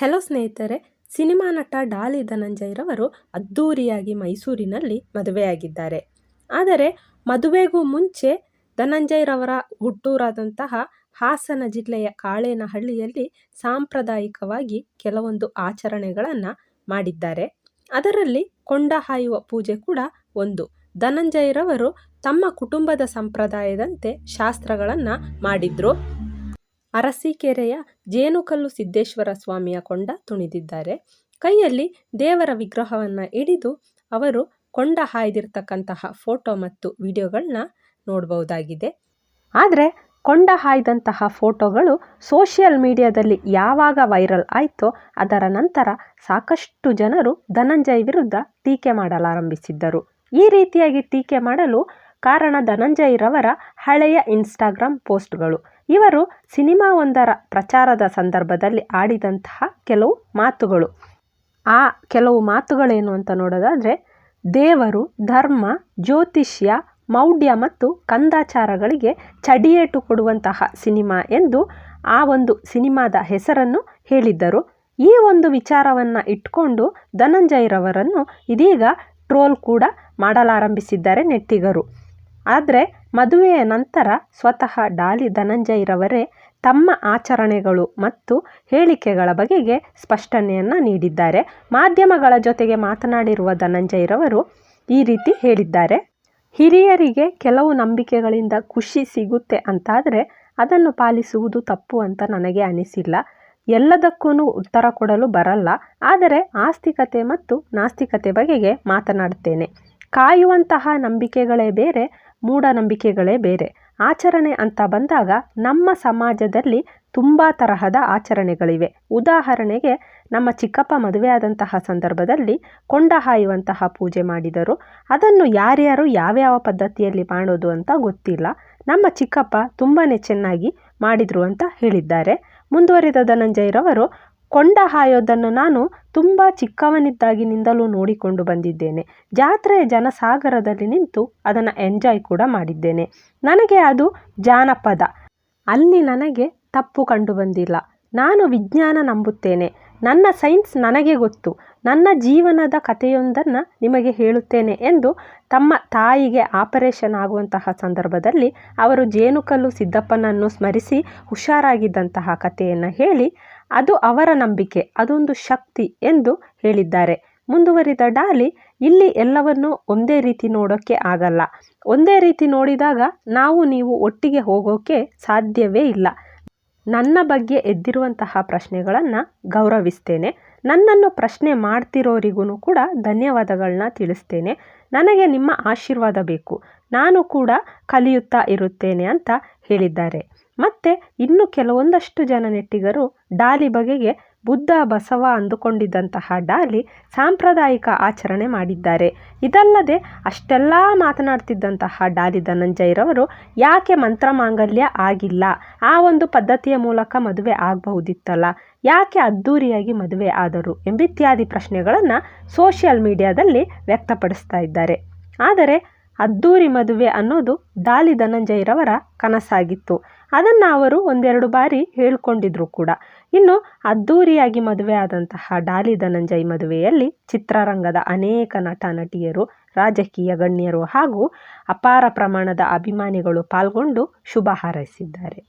Hello ಸ್ನೇಹಿತರೆ, cinema ನಟ ಡಾಲಿ ಧನಂಜಯರವರು ಅದ್ಧೂರಿಯಾಗಿ ಮೈಸೂರಿನಲ್ಲಿ ಮದುವೆಯಾಗಿದ್ದಾರೆ. ಆದರೆ, ಮದುವೆಗೂ ಮುಂಚೆ ಧನಂಜಯರವರ ಹುಟ್ಟೂರಾದಂತಹ ಹಾಸನ ಜಿಲ್ಲೆಯ ಕಾಳೇನಹಳ್ಳಿಯಲ್ಲಿ ಸಾಂಪ್ರದಾಯಿಕವಾಗಿ ಕೆಲವೊಂದು ಆಚರಣೆಗಳನ್ನು ಮಾಡಿದ್ದಾರೆ. ಅದರಲ್ಲಿ ಕೊಂಡ ಹಾಯುವ ಪೂಜೆ ಕೂಡ ಒಂದು. ಧನಂಜಯರವರು ತಮ್ಮ ಕುಟುಂಬದ ಸಂಪ್ರದಾಯದಂತೆ ಶಾಸ್ತ್ರಗಳನ್ನು ಮಾಡಿದ್ರು. ಅರಸೀಕೆರೆಯ ಜೇನುಕಲ್ಲು ಸಿದ್ದೇಶ್ವರ ಸ್ವಾಮಿಯ ಕೊಂಡ ತುಣಿದಿದ್ದಾರೆ. ಕೈಯಲ್ಲಿ ದೇವರ ವಿಗ್ರಹವನ್ನು ಹಿಡಿದು ಅವರು ಕೊಂಡ ಹಾಯ್ದಿರ್ತಕ್ಕಂತಹ ಫೋಟೋ ಮತ್ತು ವಿಡಿಯೋಗಳನ್ನ ನೋಡಬಹುದಾಗಿದೆ. ಆದರೆ ಕೊಂಡ ಹಾಯ್ದಂತಹ ಫೋಟೋಗಳು ಸೋಷಿಯಲ್ ಮೀಡಿಯಾದಲ್ಲಿ ಯಾವಾಗ ವೈರಲ್ ಆಯಿತೋ ಅದರ ನಂತರ ಸಾಕಷ್ಟು ಜನರು ಧನಂಜಯ್ ವಿರುದ್ಧ ಟೀಕೆ ಮಾಡಲಾರಂಭಿಸಿದ್ದರು. ಈ ರೀತಿಯಾಗಿ ಟೀಕೆ ಮಾಡಲು ಕಾರಣ ಧನಂಜಯರವರ ಹಳೆಯ ಇನ್ಸ್ಟಾಗ್ರಾಮ್ ಪೋಸ್ಟ್ಗಳು. ಇವರು ಸಿನಿಮಾ ಒಂದರ ಪ್ರಚಾರದ ಸಂದರ್ಭದಲ್ಲಿ ಆಡಿದಂತಹ ಕೆಲವು ಮಾತುಗಳು. ಆ ಕೆಲವು ಮಾತುಗಳೇನು ಅಂತ ನೋಡೋದಾದರೆ, ದೇವರು, ಧರ್ಮ, ಜ್ಯೋತಿಷ್ಯ, ಮೌಢ್ಯ ಮತ್ತು ಕಂದಾಚಾರಗಳಿಗೆ ಚಡಿಯೇಟು ಕೊಡುವಂತಹ ಸಿನಿಮಾ ಎಂದು ಆ ಒಂದು ಸಿನಿಮಾದ ಹೆಸರನ್ನು ಹೇಳಿದ್ದರು. ಈ ಒಂದು ವಿಚಾರವನ್ನು ಇಟ್ಕೊಂಡು ಧನಂಜಯರವರನ್ನು ಇದೀಗ ಟ್ರೋಲ್ ಕೂಡ ಮಾಡಲಾರಂಭಿಸಿದ್ದಾರೆ ನೆಟ್ಟಿಗರು. ಆದರೆ ಮದುವೆಯ ನಂತರ ಸ್ವತಃ ಡಾಲಿ ಧನಂಜಯರವರೇ ತಮ್ಮ ಆಚರಣೆಗಳು ಮತ್ತು ಹೇಳಿಕೆಗಳ ಬಗೆಗೆ ಸ್ಪಷ್ಟನೆಯನ್ನು ನೀಡಿದ್ದಾರೆ. ಮಾಧ್ಯಮಗಳ ಜೊತೆಗೆ ಮಾತನಾಡಿರುವ ಧನಂಜಯರವರು ಈ ರೀತಿ ಹೇಳಿದ್ದಾರೆ. ಹಿರಿಯರಿಗೆ ಕೆಲವು ನಂಬಿಕೆಗಳಿಂದ ಖುಷಿ ಸಿಗುತ್ತೆ ಅಂತಾದರೆ ಅದನ್ನು ಪಾಲಿಸುವುದು ತಪ್ಪು ಅಂತ ನನಗೆ ಅನಿಸಿಲ್ಲ. ಎಲ್ಲದಕ್ಕೂ ಉತ್ತರ ಕೊಡಲು ಬರಲ್ಲ. ಆದರೆ ಆಸ್ತಿಕತೆ ಮತ್ತು ನಾಸ್ತಿಕತೆ ಬಗೆಗೆ ಮಾತನಾಡುತ್ತೇನೆ ಕಾಯುವಂತಹ ನಂಬಿಕೆಗಳೇ ಬೇರೆ ಮೂಢನಂಬಿಕೆಗಳೇ ಬೇರೆ. ಆಚರಣೆ ಅಂತ ಬಂದಾಗ ನಮ್ಮ ಸಮಾಜದಲ್ಲಿ ತುಂಬ ತರಹದ ಆಚರಣೆಗಳಿವೆ. ಉದಾಹರಣೆಗೆ, ನಮ್ಮ ಚಿಕ್ಕಪ್ಪ ಮದುವೆಯಾದಂತಹ ಸಂದರ್ಭದಲ್ಲಿ ಕೊಂಡ ಹಾಯುವಂತಹ ಪೂಜೆ ಮಾಡಿದರು. ಅದನ್ನು ಯಾರ್ಯಾರು ಯಾವ್ಯಾವ ಪದ್ಧತಿಯಲ್ಲಿ ಮಾಡೋದು ಅಂತ ಗೊತ್ತಿಲ್ಲ. ನಮ್ಮ ಚಿಕ್ಕಪ್ಪ ತುಂಬಾ ಚೆನ್ನಾಗಿ ಮಾಡಿದರು ಅಂತ ಹೇಳಿದ್ದಾರೆ. ಮುಂದುವರಿದ ಧನಂಜಯರವರು ಕೊಂಡ ಹಾಯೋದನ್ನು ನಾನು ತುಂಬ ಚಿಕ್ಕವನಿದ್ದಾಗಿನಿಂದಲೂ ನೋಡಿಕೊಂಡು ಬಂದಿದ್ದೇನೆ. ಜಾತ್ರೆಯ ಜನಸಾಗರದಲ್ಲಿ ನಿಂತು ಅದನ್ನು ಎಂಜಾಯ್ ಕೂಡ ಮಾಡಿದ್ದೇನೆ. ನನಗೆ ಅದು ಜಾನಪದ. ಅಲ್ಲಿ ನನಗೆ ತಪ್ಪು ಕಂಡು ಬಂದಿಲ್ಲ ನಾನು ವಿಜ್ಞಾನ ನಂಬುತ್ತೇನೆ. ನನ್ನ ಸೈನ್ಸ್ ನನಗೆ ಗೊತ್ತು. ನನ್ನ ಜೀವನದ ಕಥೆಯೊಂದನ್ನು ನಿಮಗೆ ಹೇಳುತ್ತೇನೆ ಎಂದು ತಮ್ಮ ತಾಯಿಗೆ ಆಪರೇಷನ್ ಆಗುವಂತಹ ಸಂದರ್ಭದಲ್ಲಿ ಅವರು ಜೇನುಕಲ್ಲು ಸಿದ್ದಪ್ಪನನ್ನು ಸ್ಮರಿಸಿ ಹುಷಾರಾಗಿದ್ದಂತಹ ಕಥೆಯನ್ನು ಹೇಳಿ, ಅದು ಅವರ ನಂಬಿಕೆ, ಅದೊಂದು ಶಕ್ತಿ ಎಂದು ಹೇಳಿದ್ದಾರೆ. ಮುಂದುವರಿದ ಡಾಲಿ, ಇಲ್ಲಿ ಎಲ್ಲವನ್ನು ಒಂದೇ ರೀತಿ ನೋಡೋಕ್ಕೆ ಆಗಲ್ಲ. ಒಂದೇ ರೀತಿ ನೋಡಿದಾಗ ನಾವು ನೀವು ಒಟ್ಟಿಗೆ ಹೋಗೋಕ್ಕೆ ಸಾಧ್ಯವೇ ಇಲ್ಲ. ನನ್ನ ಬಗ್ಗೆ ಎದ್ದಿರುವಂತಹ ಪ್ರಶ್ನೆಗಳನ್ನು ಗೌರವಿಸ್ತೇನೆ. ನನ್ನನ್ನು ಪ್ರಶ್ನೆ ಮಾಡ್ತಿರೋರಿಗೂ ಕೂಡ ಧನ್ಯವಾದಗಳನ್ನ ತಿಳಿಸ್ತೇನೆ. ನನಗೆ ನಿಮ್ಮ ಆಶೀರ್ವಾದ ಬೇಕು. ನಾನು ಕೂಡ ಕಲಿಯುತ್ತಾ ಇರುತ್ತೇನೆ ಅಂತ ಹೇಳಿದ್ದಾರೆ. ಮತ್ತು ಇನ್ನು ಕೆಲವೊಂದಷ್ಟು ಜನ ನೆಟ್ಟಿಗರು ಡಾಲಿ ಬಗೆಗೆ ಬುದ್ಧ ಬಸವ ಅಂದುಕೊಂಡಿದ್ದಂತಹ ಡಾಲಿ ಸಾಂಪ್ರದಾಯಿಕ ಆಚರಣೆ ಮಾಡಿದ್ದಾರೆ. ಇದಲ್ಲದೆ ಅಷ್ಟೆಲ್ಲ ಮಾತನಾಡ್ತಿದ್ದಂತಹ ಡಾಲಿ ಧನಂಜಯರವರು, ಯಾಕೆ ಮಂತ್ರ ಮಾಂಗಲ್ಯ ಆಗಿಲ್ಲ? ಆ ಒಂದು ಪದ್ಧತಿಯ ಮೂಲಕ ಮದುವೆ ಆಗಬಹುದಿತ್ತಲ್ಲ? ಯಾಕೆ ಅದ್ಧೂರಿಯಾಗಿ ಮದುವೆ ಆದರು? ಎಂಬಿತ್ಯಾದಿ ಪ್ರಶ್ನೆಗಳನ್ನು ಸೋಷಿಯಲ್ ಮೀಡಿಯಾದಲ್ಲಿ ವ್ಯಕ್ತಪಡಿಸ್ತಾ ಇದ್ದಾರೆ. ಆದರೆ ಅದ್ದೂರಿ ಮದುವೆ ಅನ್ನೋದು ದಾಲಿ ಧನಂಜಯರವರ ಕನಸಾಗಿತ್ತು. ಅದನ್ನು ಅವರು ಒಂದೆರಡು ಬಾರಿ ಹೇಳ್ಕೊಂಡಿದ್ರು ಕೂಡ. ಇನ್ನು ಅದ್ದೂರಿಯಾಗಿ ಮದುವೆ ಆದಂತಹ ಡಾಲಿ ಧನಂಜಯ್ ಮದುವೆಯಲ್ಲಿ ಚಿತ್ರರಂಗದ ಅನೇಕ ನಟ, ನಟಿಯರು, ರಾಜಕೀಯ ಗಣ್ಯರು ಹಾಗೂ ಅಪಾರ ಪ್ರಮಾಣದ ಅಭಿಮಾನಿಗಳು ಪಾಲ್ಗೊಂಡು ಶುಭ ಹಾರೈಸಿದ್ದಾರೆ.